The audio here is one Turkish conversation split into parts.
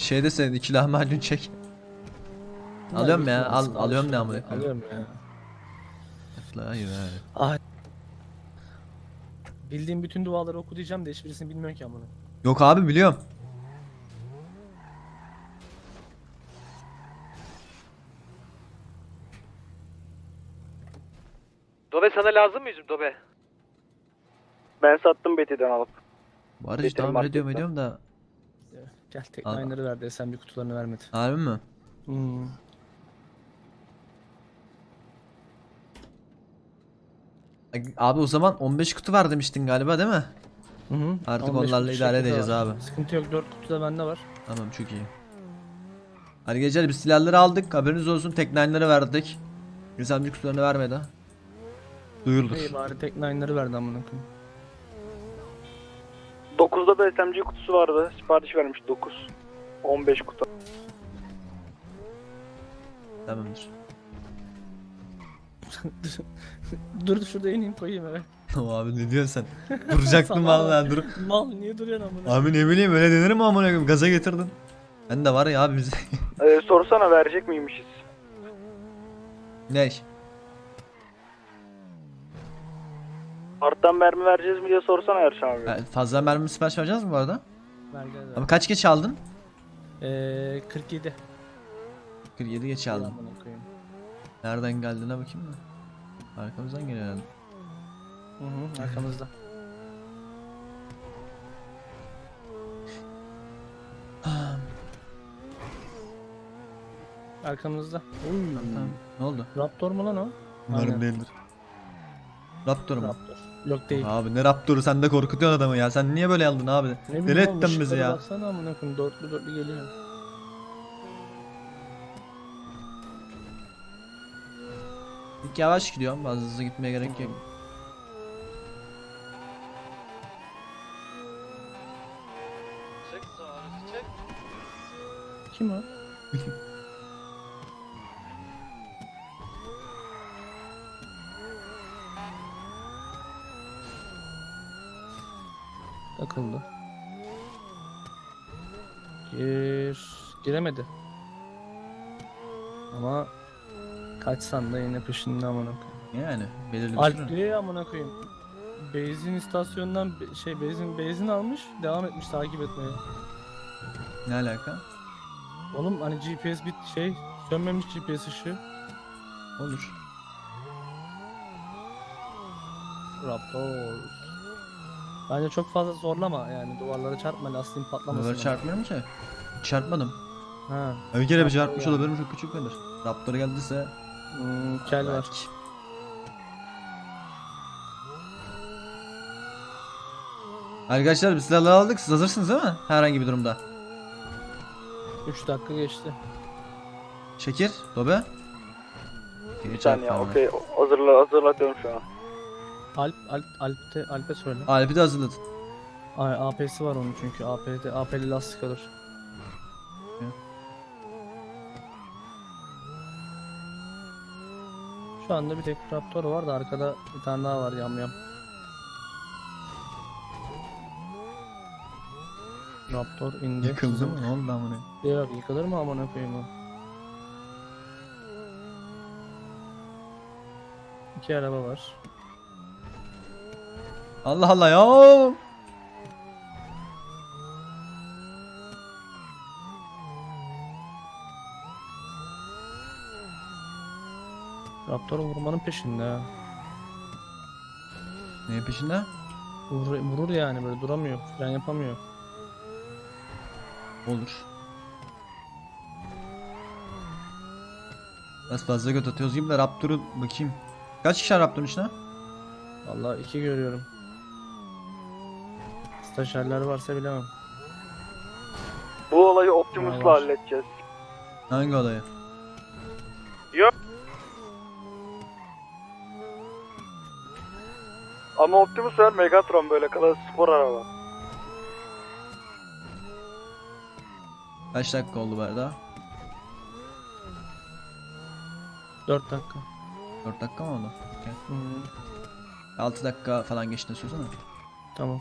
Şeyde senin iki lahmacun çek. Alıyorum ya, al- alıyorum ne amına koyayım. Alıyorum ya. Hayır hayır. Ay. Bildiğim bütün duaları oku diyeceğim de hiçbirisini bilmiyorum ki amına. Yok abi biliyorum. Dobe sana lazım mı yüzüm Dobe? Ben sattım Betty'den alıp. Var işte tamir ediyorum marketten. ediyorum da. Gel tek Al. liner'ı verdi SMB kutularını vermedi. Harbi mi? Hmm. Abi o zaman 15 kutu var demiştin galiba değil mi? Hı hı. Artık 15 onlarla idare edeceğiz var. abi. Sıkıntı yok 4 kutu da bende var. Tamam çok iyi. Hadi geceler biz silahları aldık. Haberiniz olsun tek nine'ları verdik. Gizemci kutularını vermedi. Duyurulduk. İyi bari tek liner'ı verdi amına koyayım. 9'da da SMG kutusu vardı. Sipariş vermiş 9. 15 kutu. Tamamdır. dur şurada ineyim koyayım eve. abi ne diyorsun sen? Duracaktım Sana vallahi dur. Mal niye duruyorsun amına? Abi ne bileyim öyle denir mi amına koyayım gaza getirdin. Ben de var ya abi bize. Ee, sorsana verecek miymişiz? ne? Arttan mermi vereceğiz mi diye sorsana Erşan abi. Ha, Fazla mermi sipariş vereceğiz mi bu arada? Vereceğiz Abi kaç geç aldın? Eee 47. 47 geç aldım. Amına koyayım. Nereden geldiğine bakayım mı? Arkamızdan geliyor herhalde. Hı hı arkamızda. Arkamızda. Uy. Tamam. Ne oldu? Raptor mu lan o? Umarım Aynen. Raptor mu? Raptor. Yok değil. Abi ne Raptor'u sen de korkutuyorsun adamı ya. Sen niye böyle aldın abi? Ne Deli bileyim oğlum, ettin bizi ışıklara ya. Baksana amına koyayım dörtlü dörtlü geliyor. İlk yavaş gidiyorum. Fazla hızlı gitmeye gerek yok. Çek sonrası çek. Kim o? Takıldı. Gir. Giremedi. Ama kaçsan da yine peşinde amına koyayım. Yani belirli bir Alp süre. diye amına koyayım. Benzin istasyonundan be- şey benzin benzin almış, devam etmiş takip etmeye. Ne alaka? Oğlum hani GPS bit şey sönmemiş GPS ışığı. Olur. Raptor. Bence çok fazla zorlama yani duvarlara çarpma lastiğin patlamasın. Bunları çarpmıyorum ki. Çarpmadım. Ha. Bir kere bir çarpmış yani. olabilirim çok küçük kalır. Raptor geldiyse Hmm, kel var. Arkadaşlar biz silahları aldık. Siz hazırsınız değil mi? Herhangi bir durumda. 3 dakika geçti. Şekir, Dobe. Bir saniye okey hazırla hazırlatıyorum şu an. Alp Alp Alp'te Alp'e söyle. Alp'i de hazırladın. Ay AP'si var onun çünkü AP'de AP'li lastik alır. Şu anda bir tek Raptor var da arkada bir tane daha var yamyam. Raptor indi. Yıkıldı mı? Ne oldu amına? Yok yıkılır mı amına koyayım o? İki araba var. Allah Allah ya. Raptor vurmanın peşinde. Neyin peşinde? Vurur, vurur yani böyle duramıyor. Fren yapamıyor. Olur. Biraz fazla göt atıyoruz gibi de Raptor'u bakayım. Kaç kişi var Raptor'un içine? Vallahi iki görüyorum. Stajyerler varsa bilemem. Bu olayı Optimus'la Var. halledeceğiz. Hangi olayı? Ama Optimus var Megatron böyle kadar spor araba. Kaç dakika oldu bu arada? 4 dakika. 4 dakika mı oldu? Hmm, 6 dakika falan geçti söylesene. tamam.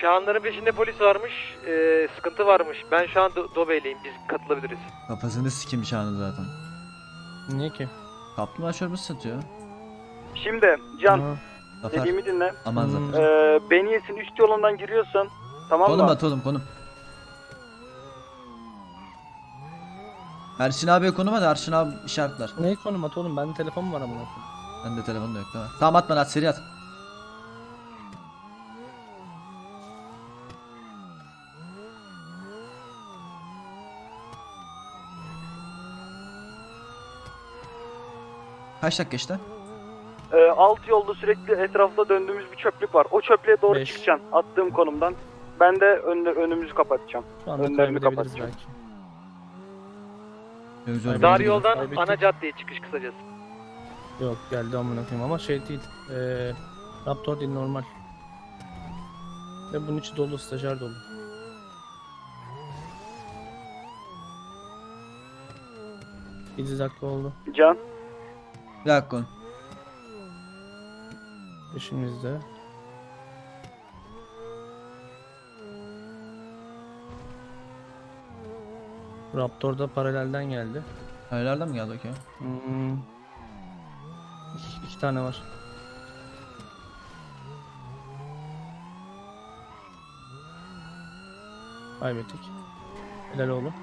Şahanların peşinde polis varmış. Ee, sıkıntı varmış. Ben şu an Do- Dobe'yleyim. Biz katılabiliriz. Kafasını sikim şanı zaten. Niye ki? Kaplumbağa çorbası satıyor. Şimdi Can Ha, Zafer. dediğimi dinle. Aman Hmm. Zafer. Ee, Beniyes'in üst yolundan giriyorsun. Tamam Konum mı? at oğlum konum. Erşin abiye konum at Erşin abi işaretler. Ne konum at oğlum? Bende telefonum var amına koyayım. Bende telefon da yok değil mi? Tamam at bana at seri at. Kaç dakika işte? Ee, alt yolda sürekli etrafta döndüğümüz bir çöplük var. O çöplüğe doğru Beş. çıkacaksın attığım konumdan. Ben de önde, önümüzü kapatacağım. Şu anda Önlerini kaybedebiliriz kapatacağım. belki. Bir Dar yoldan Kaybettik. ana caddeye çıkış kısacası. Yok geldi amına koyayım ama şey değil. Eee Raptor değil normal. Ve bunun içi dolu stajyer dolu. Yedi dakika oldu. Can. Oğlum. Peşimizde. Raptor da paralelden geldi. Hayırlardan mı geldi okey? Hmm. İki, iki tane var. Kaybettik. Helal oğlum.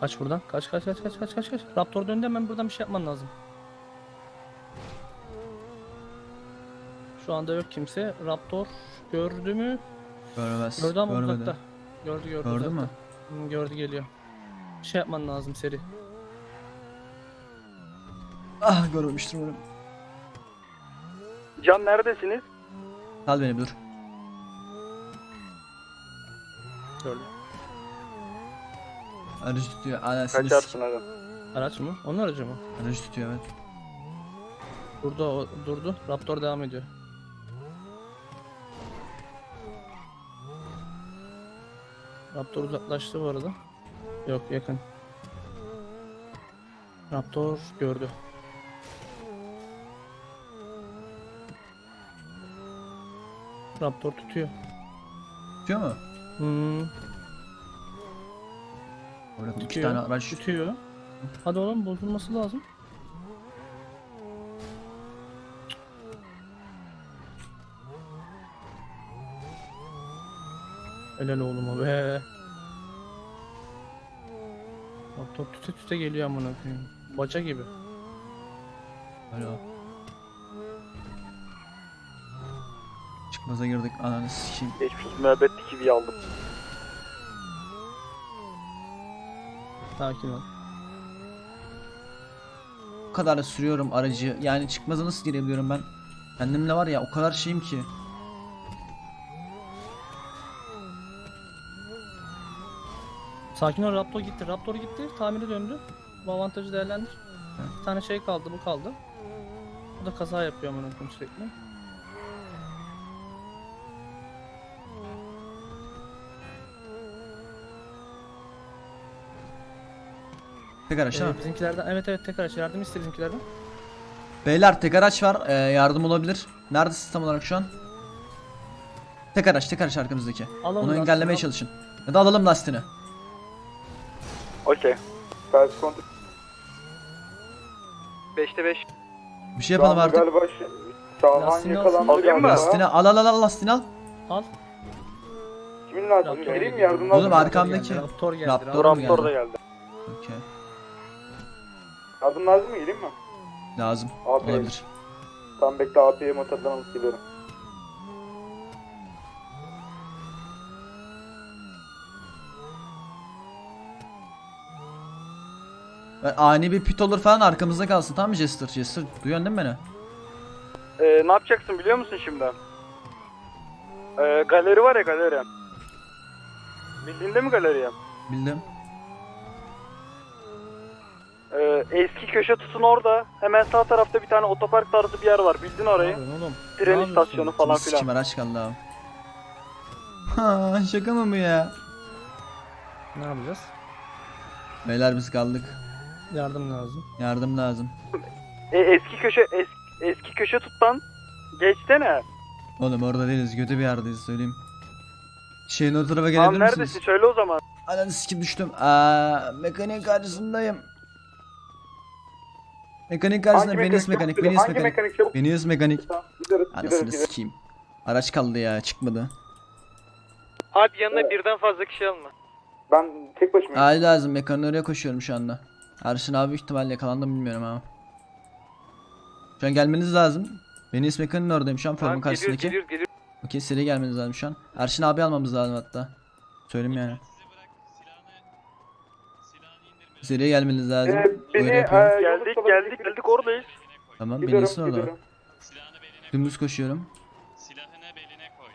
Kaç buradan. Kaç kaç kaç kaç kaç kaç kaç. Raptor döndü hemen buradan bir şey yapman lazım. Şu anda yok kimse. Raptor gördü mü? Görmez. Gördü ama Görmedi. uzakta. Gördü gördü Gördü uzakta. mü? Hı, gördü geliyor. Bir şey yapman lazım seri. Ah görmemiştir umarım. Can neredesiniz? Sal beni dur. Gördü. Aracı tutuyor. Anasını Kaçarsın hadi. Araç mı? Onun aracı mı? Aracı tutuyor evet. Durdu o, durdu. Raptor devam ediyor. Raptor uzaklaştı bu arada. Yok yakın. Raptor gördü. Raptor tutuyor. Tutuyor mu? Hmm, Orada iki tutuyor. tane araç. Tutuyor. Hadi oğlum bozulması lazım. Helal oğluma be. Raptor tüte tüte geliyor amına koyayım. Baca gibi. Alo. Çıkmaza girdik ananı sikeyim. Geçmiş müebbet TV'yi aldım. Sakin ol. O kadar da sürüyorum aracı. Yani çıkmaza nasıl girebiliyorum ben? Kendimle var ya o kadar şeyim ki. Sakin ol Raptor gitti. Raptor gitti. Tamiri döndü. Bu avantajı değerlendir. Bir tane şey kaldı bu kaldı. Bu da kaza yapıyor amına koyayım sürekli. Tek araç değil Ee, mi? bizimkilerden evet evet tek araç yardım iste bizimkilerden. Beyler tek araç var. Ee, yardım olabilir. Neredesin tam olarak şu an? Tek araç, tek araç arkamızdaki. Alalım Onu lastiğini, engellemeye al. çalışın. Ya da alalım lastiğini. Okey. Ters kontrol. 5'te 5. Bir şey yapalım artık. Galiba Şahan Lastiğini yakalandı alsın. galiba. Lastiğini al al al al lastiğini al. Al. Kimin lazım? Raptor Vereyim mi geldi. yardım Oğlum lazım? arkamdaki. Raptor geldi. Raptor Raptor mu geldi. Raptor da geldi. Okey. Yardım lazım mı? Geleyim mi? Lazım. AP. Olabilir. Tam bekle AP'ye motordan alıp geliyorum. Ani bir pit olur falan arkamızda kalsın tamam mı Jester? Jester duyuyorsun değil mi beni? Ee, ne yapacaksın biliyor musun şimdi? Ee, galeri var ya galeri. Bildiğinde mi galeriyi? Bildim. Ee, eski köşe tutun orada. Hemen sağ tarafta bir tane otopark tarzı bir yer var. Bildin orayı. oğlum? Ne Tren yapıyorsun? istasyonu falan Sikim filan. araç kaldı abi. Ha, şaka mı bu ya? Ne yapacağız? Beyler biz kaldık. Yardım lazım. Yardım lazım. E, eski köşe es, eski köşe tuttan geçsene. Oğlum orada değiliz. Kötü bir yerdeyiz söyleyeyim. Şeyin o tarafa Tamam gelebilir neredesin? misiniz? Söyle o zaman. Ananı sikim düştüm. Aa, mekanik karşısındayım. Mekanik karşısında Venice mekanik, Venice Hangi mekanik. mekanik çabuk? Venice mekanik. Tamam, Anasını sikeyim. Araç kaldı ya çıkmadı. Alp yanına Evet. birden fazla kişi alma. Ben tek başımayım. Ali lazım mekaniğe oraya koşuyorum şu anda. Erşin abi büyük ihtimalle yakalandı mı bilmiyorum ama. Şu an gelmeniz lazım. Venice mekaniğin oradayım şu an formun karşısındaki. Okey seri gelmeniz lazım şu an. Erşin abi almamız lazım hatta. Söyleyeyim yani. Seriye gelmeniz lazım. Ee, beni e, geldik geldik geldik oradayız. tamam Gidiyorum Venice'in orada. gidiyorum. Dümdüz koşuyorum. Silahını beline koy.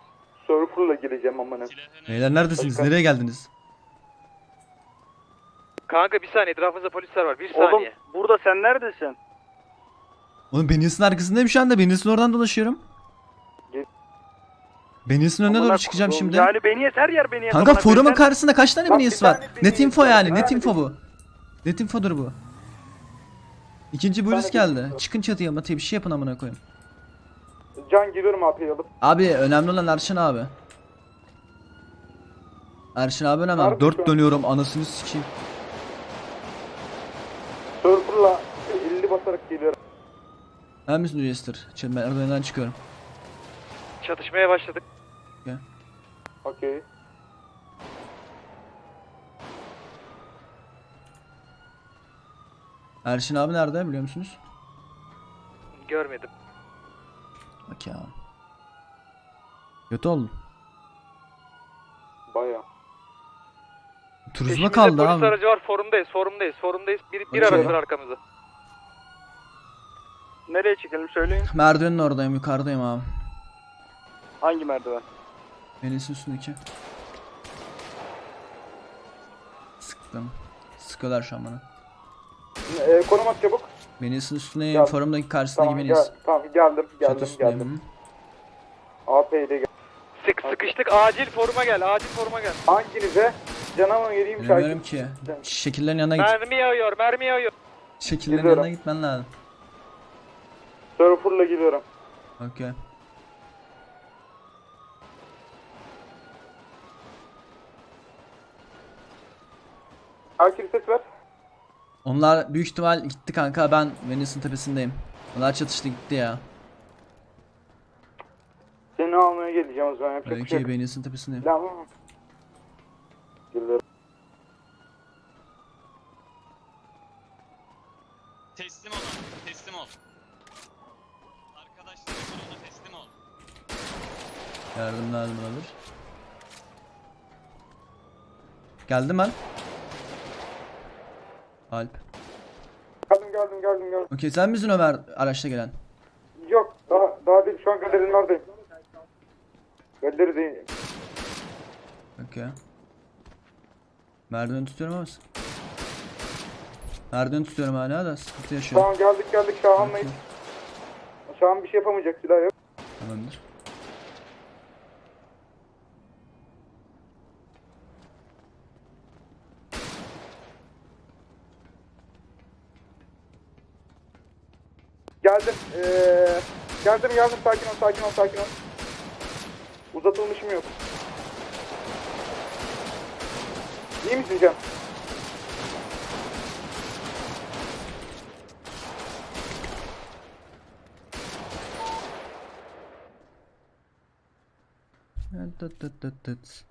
Surfer'la gireceğim amına. Beyler neredesiniz? Başka? Nereye geldiniz? Kanka bir saniye etrafımızda polisler var. Bir Oğlum saniye. burada sen neredesin? Oğlum Venice'in arkasındayım şu anda. Venice'in oradan dolaşıyorum. Venice'in önüne Amına doğru çıkacağım koyduğum, şimdi. Yani beni her yer beni Kanka amına forumun koyayım. karşısında kaç tane Bak, bir var? tane Net Venice info var, yani. Net info bu. Net infodur bu. İkinci polis tane geldi. Çıkın çatıya mataya bir şey yapın amına koyayım. Can geliyorum AP'yi alıp. Abi önemli olan Erşin abi. Erşin abi önemli. Harbi Dört an. dönüyorum anasını sikeyim. Surfer'la 50 basarak geliyorum. Hemen misin Jester? Çıl merdivenden çıkıyorum. Çatışmaya başladık. Okey. Erşin abi nerede biliyor musunuz? Görmedim. Bak ya. Kötü oldu. Baya. Turizma Peşimizde kaldı polis abi. aracı var. Forumdayız. Forumdayız. Forumdayız. Bir, bir Okey. araçlar arkamızda. Nereye çekelim söyleyin. Merdivenin oradayım yukarıdayım abi. Hangi merdiven? Enes'in üstündeki. Sıktım. Sıkıyorlar şu an bana. Ee, konum at çabuk. Venice'in üstündeyim. Gel. Forumdaki karşısındaki Tamam, Venice. gel, tamam geldim geldim üstündeyim. geldim. De gel. Sık sıkıştık. Acil foruma gel. Acil foruma gel. Hanginize? Cana mı vereyim Bilmiyorum şarkı? ki. Şekillerin yanına git. Mermi yağıyor. Mermi yağıyor. Şekillerin Gidiyorum. yanına gitmen lazım. Surfer'la gidiyorum. Okey. Herkes ses ver. Onlar büyük ihtimal gitti kanka. Ben Venice'in tepesindeyim. Onlar çatıştı gitti ya. Seni almaya geleceğim o zaman yapacak bir şey Okey yok. Tepesindeyim. Tamam. Geliyorum. Yardım lazım olabilir. Geldim ben. Alp. Geldim geldim geldim geldim. Okey sen misin Ömer araçta gelen? Yok daha daha değil şu an galerinin oradayım. Galeri değil. Okey. Merdiveni tutuyorum ama sık- Merdiveni tutuyorum hala da sıkıntı yaşıyorum. Tamam geldik geldik Şahan'layız. Şahan bir şey yapamayacak silah yok. Tamamdır. Geldim. Ee, geldim geldim sakin ol sakin ol sakin ol. Uzatılmışım yok. İyi misin Can? Tıt tıt tıt tıt.